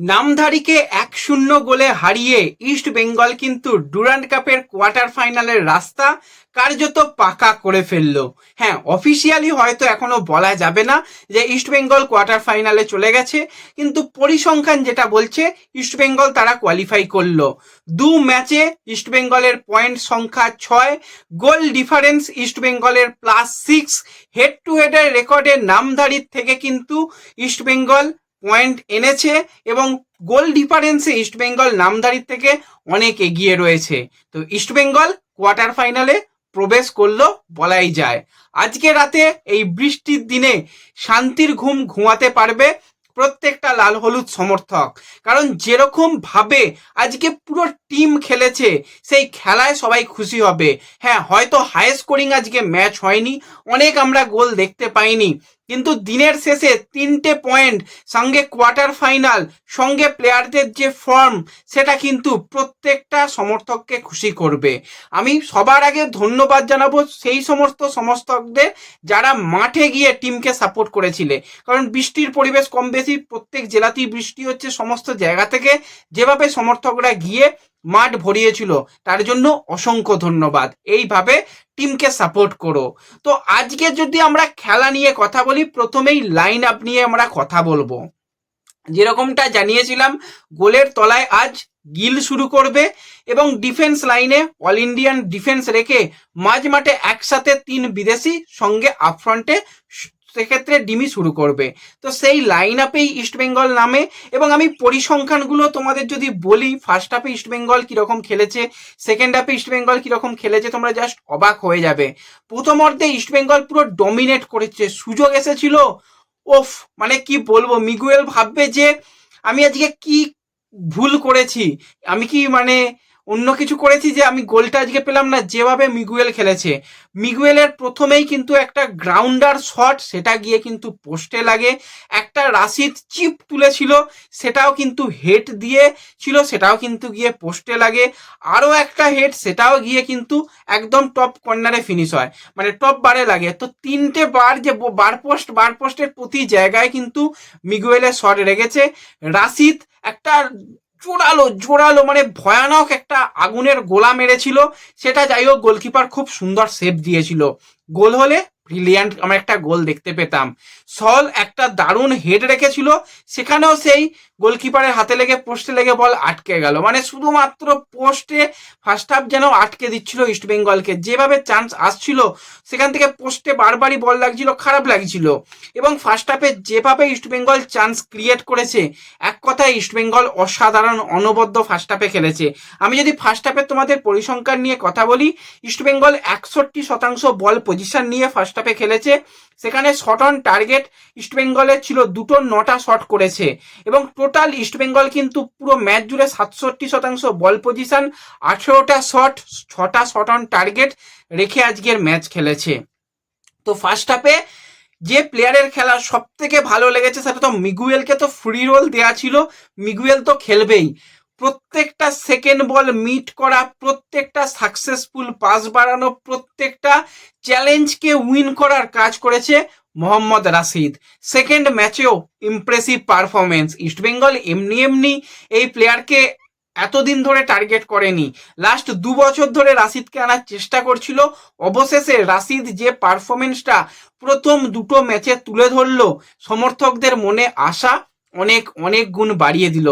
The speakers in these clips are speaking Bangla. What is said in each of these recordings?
নামধারীকে এক শূন্য গোলে হারিয়ে ইস্ট বেঙ্গল কিন্তু ডুরান্ড কাপের কোয়ার্টার ফাইনালের রাস্তা কার্যত পাকা করে ফেলল। হ্যাঁ অফিসিয়ালি হয়তো এখনও বলা যাবে না যে ইস্ট বেঙ্গল কোয়ার্টার ফাইনালে চলে গেছে, কিন্তু পরিসংখ্যান যেটা বলছে, ইস্ট বেঙ্গল তারা কোয়ালিফাই করল। দু ম্যাচে ইস্ট বেঙ্গলের পয়েন্ট সংখ্যা ছয়, গোল ডিফারেন্স ইস্ট বেঙ্গলের প্লাস সিক্স হেড টু হেডের রেকর্ডের নামধারীর থেকে কিন্তু ইস্ট বেঙ্গল পয়েন্ট এনেছে এবং গোল ডিফারেন্সে ইস্টবেঙ্গল নামধারীর থেকে অনেক এগিয়ে রয়েছে। তো ইস্টবেঙ্গল কোয়ার্টার ফাইনালে প্রবেশ করল, বলাই যায়। আজকে রাতে এই বৃষ্টির দিনে শান্তির ঘুম ঘুমাতে পারবে প্রত্যেকটা লাল হলুদ সমর্থক। কারণ যেরকম ভাবে আজকে পুরো টিম খেলেছে, সেই খেলায় সবাই খুশি হবে। হ্যাঁ হয়তো হাই স্কোরিং আজকে ম্যাচ হয়নি, অনেক আমরা গোল দেখতে পাইনি। কিন্তু দিনের শেষে তিনটে পয়েন্ট সঙ্গে কোয়ার্টার ফাইনাল, সঙ্গে প্লেয়ারদের যে ফর্ম, সেটা কিন্তু প্রত্যেকটা সমর্থককে খুশি করবে। আমি সবার আগে ধন্যবাদ জানাব সেই সমস্ত সমর্থকদের যারা মাঠে গিয়ে টিমকে সাপোর্ট করেছিলে। কারণ বৃষ্টির পরিবেশ কম বেশি, প্রত্যেক জেলাতেই বৃষ্টি হচ্ছে, সমস্ত জায়গা থেকে যেভাবে সমর্থকরা গিয়ে মাঠ ভরিয়েছিল। তার জন্য অসংখ্য ধন্যবাদ। এইভাবে টিমকে সাপোর্ট করো। তো আজকে যদি আমরা খেলা নিয়ে কথা বলি, প্রথমেই লাইন আপ নিয়ে আমরা কথা বলব। যেরকমটা জানিয়েছিলাম, গোলের তলায় আজ গিল শুরু করবে এবং ডিফেন্স লাইনে অল ইন্ডিয়ান ডিফেন্স রেখে মাঝ মাঠে একসাথে তিন বিদেশি সঙ্গে আপফ্রন্টে সেক্ষেত্রে ডিমি শুরু করবে। তো সেই লাইন আপেই ইস্টবেঙ্গল নামে এবং আমি পরিসংখ্যানগুলো তোমাদের যদি বলি ফার্স্ট হাফে ইস্টবেঙ্গল কীরকম খেলেছে সেকেন্ড হাফে ইস্টবেঙ্গল কীরকম খেলেছে, তোমরা জাস্ট অবাক হয়ে যাবে। প্রথম অর্ধে ইস্টবেঙ্গল পুরো ডমিনেট করেছে, সুযোগ এসেছিল। ওফ মানে কি বলব, মিগুয়েল ভাববে যে আমি আজকে কি ভুল করেছি, আমি কি মানে অন্য কিছু করেছি যে আমি গোলটা আজকে পেলাম না, যেভাবে মিগুয়েল খেলেছে। মিগুয়েলের প্রথমেই কিন্তু একটা গ্রাউন্ডার শট সেটা গিয়ে কিন্তু পোস্টে লাগে। একটা রাশিদ চিপ তুলেছিল, সেটাও কিন্তু হেড দিয়ে ছিল, সেটাও কিন্তু গিয়ে পোস্টে লাগে। আরও একটা হেড সেটাও গিয়ে কিন্তু একদম টপ কর্নারে ফিনিশ হয়। মানে টপ বারে লাগে। তো তিনটে বার যে বার পোস্ট বার পোস্টের প্রতি জায়গায় কিন্তু মিগুয়েলের শট রেগেছে। রাশিদ একটা জোরালো জোরালো মানে ভয়ানক একটা আগুনের গোলা মেরেছিল। সেটা যাই হোক, গোলকিপার খুব সুন্দর সেভ দিয়েছিল। গোল হলে ব্রিলিয়ান্ট আমরা একটা গোল দেখতে পেতাম। সল একটা দারুণ হেড রেখেছিল, সেখানেও সেই গোলকিপারের হাতে লেগে পোস্টে লেগে বল আটকে গেল। মানে শুধুমাত্র পোস্টে ফার্স্ট হাফ যেন আটকে দিচ্ছিল ইস্ট বেঙ্গলকে যেভাবে চান্স আসছিল, সেখান থেকে পোস্টে বারবারই বল লাগছিল, খারাপ লাগছিল। এবং ফার্স্ট হাফে যেভাবে ইস্ট বেঙ্গল চান্স ক্রিয়েট করেছে, এক কথায় ইস্ট বেঙ্গল অসাধারণ, অনবদ্য ফার্স্ট হাফে খেলেছে। আমি যদি ফার্স্ট হাফে তোমাদের পরিসংখ্যান নিয়ে কথা বলি ইস্ট বেঙ্গল একষট্টি শতাংশ বল পজিশন নিয়ে ফার্স্ট হাফে খেলেছে। সেখানে শট অন টার্গেট ইস্ট বেঙ্গলের ছিল দুটো নটা শট করেছে। এবং টোটাল ইস্ট বেঙ্গল কিন্তু পুরো ম্যাচ জুড়ে সাতষট্টি শতাংশ বল পজিশন আঠেরোটা শট ছটা শট অন টার্গেট রেখে আজকের ম্যাচ খেলেছে। তো ফার্স্ট হাফে যে প্লেয়ারের খেলা সব থেকে ভালো লেগেছে সেটা তো মিগুয়েলকে তো ফ্রি রোল দেওয়া ছিল। মিগুয়েল তো খেলবেই। প্রত্যেকটা সেকেন্ড বল মিট করা, প্রত্যেকটা সাকসেসফুল পাস বাড়ানো, প্রত্যেকটা চ্যালেঞ্জকে উইন করার কাজ করেছে মোহাম্মদ রাশিদ। সেকেন্ড ম্যাচেও ইমপ্রেসিভ পারফরমেন্স ইস্টবেঙ্গল এমনি এমনি এই প্লেয়ারকে এতদিন ধরে টার্গেট করেনি। লাস্ট দু বছর ধরে রাশিদকে আনার চেষ্টা করছিল। অবশেষে রাশিদ যে পারফরমেন্সটা প্রথম দুটো ম্যাচে তুলে ধরলো, সমর্থকদের মনে আশা অনেক অনেক গুণ বাড়িয়ে দিল।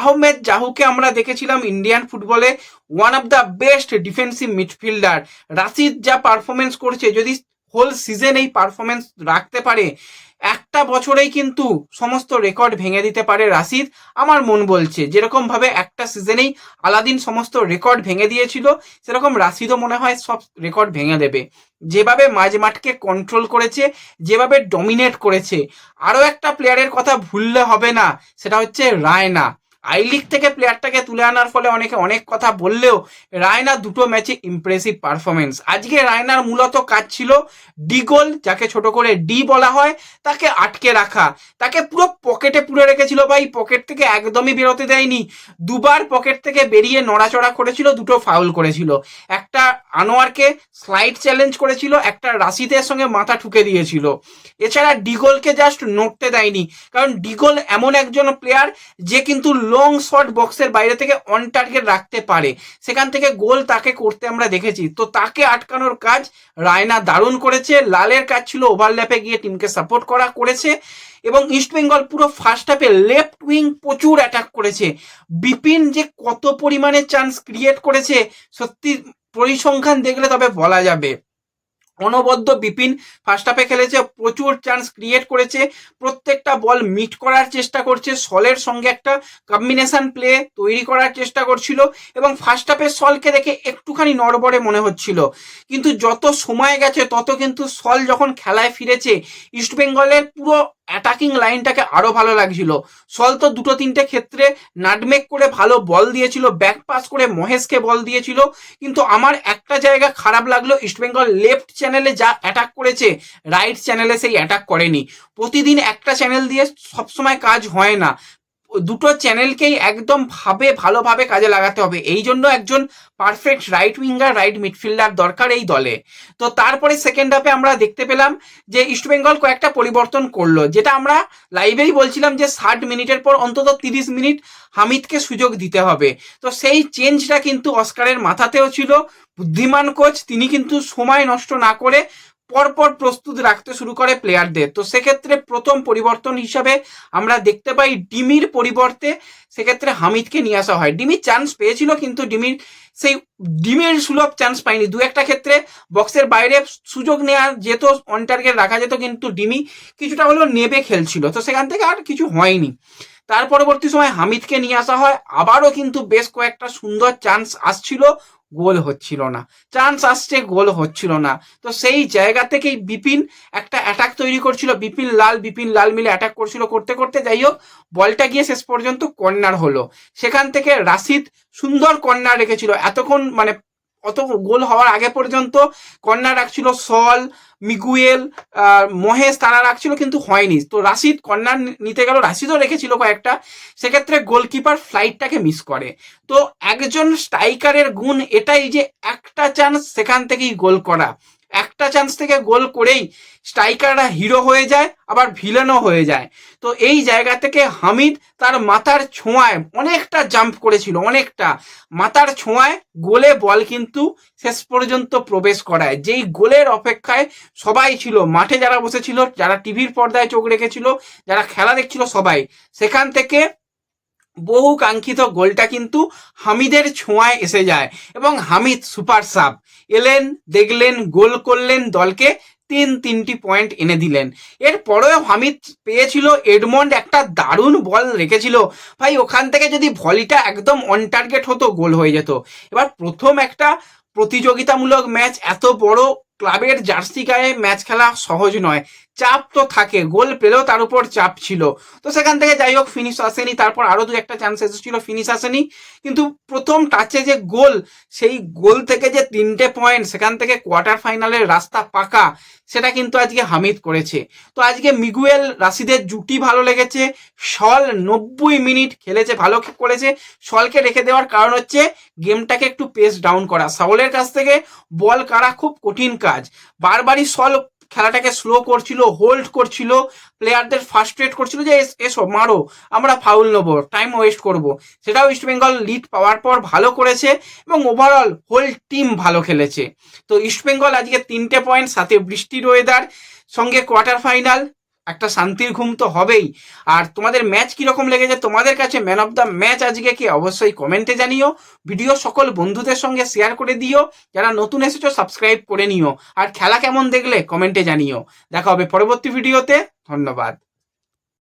আহমেদ জাহুকে আমরা দেখেছিলাম ইন্ডিয়ান ফুটবলে one of the best defensive midfielder Rashid যা পারফরমেন্স করছে, যদি হোল সিজন এই পারফরমেন্স রাখতে পারে, একটা বছরেই কিন্তু সমস্ত রেকর্ড ভেঙে দিতে পারে রাশিদ, আমার মন বলছে। যেরকম ভাবে একটা সিজনেই আলাদিন সমস্ত রেকর্ড ভেঙে দিয়েছিল, সেরকম রাশিদও মনে হয় সব রেকর্ড ভেঙে দেবে। যেভাবে মাঝ মাঠকে কন্ট্রোল করেছে, যেভাবে ডমিনেট করেছে, আরও একটা প্লেয়ারের কথা ভুললে হবে না, সেটা হচ্ছে রায়না। আই লিগ থেকে প্লেয়ারটাকে তুলে আনার ফলে অনেকে অনেক কথা বললেও রায়না দুটো ম্যাচে ইমপ্রেসিভ পারফরমেন্স আজকে রায়নার মূলত কাজ ছিল ডি গোল যাকে ছোট করে ডি বলা হয়, তাকে আটকে রাখা। তাকে পুরো পকেটে পুরে রেখেছিল ভাই। পকেট থেকে একদমই বেরোতে দেয়নি। দুবার পকেট থেকে বেরিয়ে নড়াচড়া করেছিল, দুটো ফাউল করেছিল। একটা আনোয়ারকে স্লাইড চ্যালেঞ্জ করেছিল, একটা রাশিদের সঙ্গে মাথা ঠুকে দিয়েছিল। এছাড়া ডিগোলকে জাস্ট নড়তে দেয়নি। কারণ ডিগোল এমন একজন প্লেয়ার যে কিন্তু লং শট বক্সের বাইরে থেকে অন টার্গেট রাখতে পারে। সেখান থেকে গোল তাকে করতে আমরা দেখেছি। তো তাকে আটকানোর কাজ রায়না দারুণ করেছে। লালের কাজ ছিল ওভারল্যাপে গিয়ে টিমকে সাপোর্ট করা করেছে এবং ইস্টবেঙ্গল পুরো ফার্স্ট হাফে লেফট উইং প্রচুর অ্যাটাক করেছে। বিপিন যে কত পরিমাণে চান্স ক্রিয়েট করেছে, সত্যি পরিসংখ্যান দেখলে তবে বলা যাবে। অনবদ্য বিপিন ফার্স্ট হাফে খেলেছে, প্রচুর চান্স ক্রিয়েট করেছে, প্রত্যেকটা বল মিট করার চেষ্টা করছে সলের সঙ্গে একটা কম্বিনেশন প্লে তৈরি করার চেষ্টা করছিল এবং ফার্স্ট হাফে সলকে দেখে একটুখানি নড়বড়ে মনে হচ্ছিল। কিন্তু যত সময় গেছে, তত কিন্তু সল যখন খেলায় ফিরেছে, ইস্টবেঙ্গলের পুরো অ্যাটাকিং লাইনটাকে আরও ভালো লাগছিল। সল তো দুটো তিনটে ক্ষেত্রে নাটমেক করে ভালো বল দিয়েছিল ব্যাক পাস করে মহেশকে বল দিয়েছিল। কিন্তু আমার একটা জায়গা খারাপ লাগল ইস্টবেঙ্গল লেফট চ্যানেলে যা অ্যাটাক করেছে রাইট চ্যানেলে সেই অ্যাটাক করেনি। প্রতিদিন একটা চ্যানেল দিয়ে সবসময় কাজ হয় না। দুটো চ্যানেলকেই একদম ভাবে, ভালোভাবে কাজে লাগাতে হবে। এই জন্য একজন perfect right winger right midfielder দরকার এই দলে। তো তারপরে সেকেন্ড হাফে আমরা দেখতে পেলাম যে ইস্টবেঙ্গল কয়েকটা পরিবর্তন করল, যেটা আমরা লাইভেই বলছিলাম যে ষাট মিনিটের পর অন্তত তিরিশ মিনিট হামিদকে সুযোগ দিতে হবে। তো সেই চেঞ্জটা কিন্তু অস্কারের মাথাতেও ছিল। বুদ্ধিমান কোচ তিনি কিন্তু সময় নষ্ট না করে পরপর প্রস্তুত রাখতে শুরু করে প্লেয়ারদের তো সেক্ষেত্রে প্রথম পরিবর্তন হিসাবে আমরা দেখতে পাই ডিমির পরিবর্তে সেক্ষেত্রে হামিদকে নিয়ে আসা হয়। ডিমি চান্স পেয়েছিল কিন্তু ডিমির সেই ডিমের সুলভ চান্স পায়নি। দু একটা ক্ষেত্রে বক্সের বাইরে সুযোগ নেওয়া যেত অন টার্গেট রাখা যেত কিন্তু ডিমি কিছুটা হলেও নেবে খেলছিল। তো সেখান থেকে আর কিছু হয়নি। তার পরবর্তী সময় হামিদকে নিয়ে আসা হয়। আবারও কিন্তু বেশ কয়েকটা সুন্দর চান্স আসছিল, গোল হচ্ছিল না। চান্স আসছে, গোল হচ্ছিল না। তো সেই জায়গা থেকেই বিপিন একটা অ্যাটাক তৈরি করছিল। বিপিন লাল বিপিন লাল মিলে অ্যাটাক করছিল করতে করতে। যাই হোক, বলটা গিয়ে শেষ পর্যন্ত কর্নার হলো। সেখান থেকে রাশিদ সুন্দর কর্নার রেখেছিল। এতক্ষণ মানে অত গোল হওয়ার আগে পর্যন্ত কর্নার রাখছিল সল, মিগুয়েল মহেশ তারা রাখছিল কিন্তু হয়নি। তো রাশিদ কর্নার নিতে গেল, রাশিদও রেখেছিল কয়েকটা। সেক্ষেত্রে গোলকিপার ফ্লাইটটাকে মিস করে। তো একজন স্ট্রাইকারের গুণ এটাই যে একটা চান্স সেখান থেকেই গোল করা। একটা চান্স থেকে গোল করেই স্ট্রাইকাররা হিরো হয়ে যায়, আবার ভিলেনও হয়ে যায়। তো এই জায়গা থেকে হামিদ তার মাথার ছোঁয়ায় অনেকটা জাম্প করেছিল, অনেকটা। মাথার ছোঁয়ায় গোলে বল কিন্তু শেষ পর্যন্ত প্রবেশ করায়। যেই গোলের অপেক্ষায় সবাই ছিল, মাঠে যারা বসেছিল, যারা টিভির পর্দায় চোখ রেখেছিল, যারা খেলা দেখছিল সবাই, সেখান থেকে বহু কাঙ্ক্ষিত গোলটা কিন্তু হামিদের ছোঁয়ায় এসে যায় এবং হামিদ সুপার সাব। এলেন, দেখলেন, গোল করলেন, দলকে তিন, তিনটি পয়েন্ট এনে দিলেন। এরপরেও হামিদ পেয়েছিল এডমন্ড একটা দারুণ বল রেখেছিল। ভাই, ওখান থেকে যদি ভলিটা একদম অন টার্গেট হতো, গোল হয়ে যেত। এবার প্রথম একটা প্রতিযোগিতামূলক ম্যাচ, এত বড় ক্লাবের জার্সি গায়ে ম্যাচ খেলা সহজ নয়। চাপ তো থাকে, গোল পেলেও তার উপর চাপ ছিল। তো সেখান থেকে যাই হোক ফিনিশ আসেনি। তারপর আরও দু একটা চান্স এসেছিল ফিনিশ আসেনি। কিন্তু প্রথম টাচে যে গোল, সেই গোল থেকে যে তিনটে পয়েন্ট সেখান থেকে কোয়ার্টার ফাইনালের রাস্তা পাকা, সেটা কিন্তু আজকে হামিদ করেছে। তো আজকে মিগুয়েল রাশিদের জুটি ভালো লেগেছে। সল নব্বই মিনিট খেলেছে, ভালো করেছে। সলকে রেখে দেওয়ার কারণ হচ্ছে গেমটাকে একটু পেস ডাউন করা। সাউলের কাছ থেকে বল কাড়া খুব কঠিন কাজ। বারবারই সল খেলাটাকে স্লো করছিল হোল্ড করছিল প্লেয়ারদের ফার্স্ট্রেট করছিল যে, এস- মারো, আমরা ফাউল নেব টাইম ওয়েস্ট করব। সেটাও ইস্টবেঙ্গল লিড পাওয়ার পর ভালো করেছে এবং ওভারঅল হোল টিম ভালো খেলেছে। তো ইস্টবেঙ্গল আজকে তিনটে পয়েন্ট সাথে বৃষ্টির ওয়েদার সঙ্গে কোয়ার্টার ফাইনাল একটা শান্তির ঘুম তো হবেই। আর তোমাদের ম্যাচ কীরকম লেগেছে তোমাদের কাছে? ম্যান অফ দ্য ম্যাচ আজকে কি? অবশ্যই কমেন্টে জানিও। ভিডিও সকল বন্ধুদের সঙ্গে শেয়ার করে দিও। যারা নতুন এসেছ সাবস্ক্রাইব করে নিও। আর খেলা কেমন দেখলে কমেন্টে জানিও। দেখা হবে পরবর্তী ভিডিওতে ধন্যবাদ।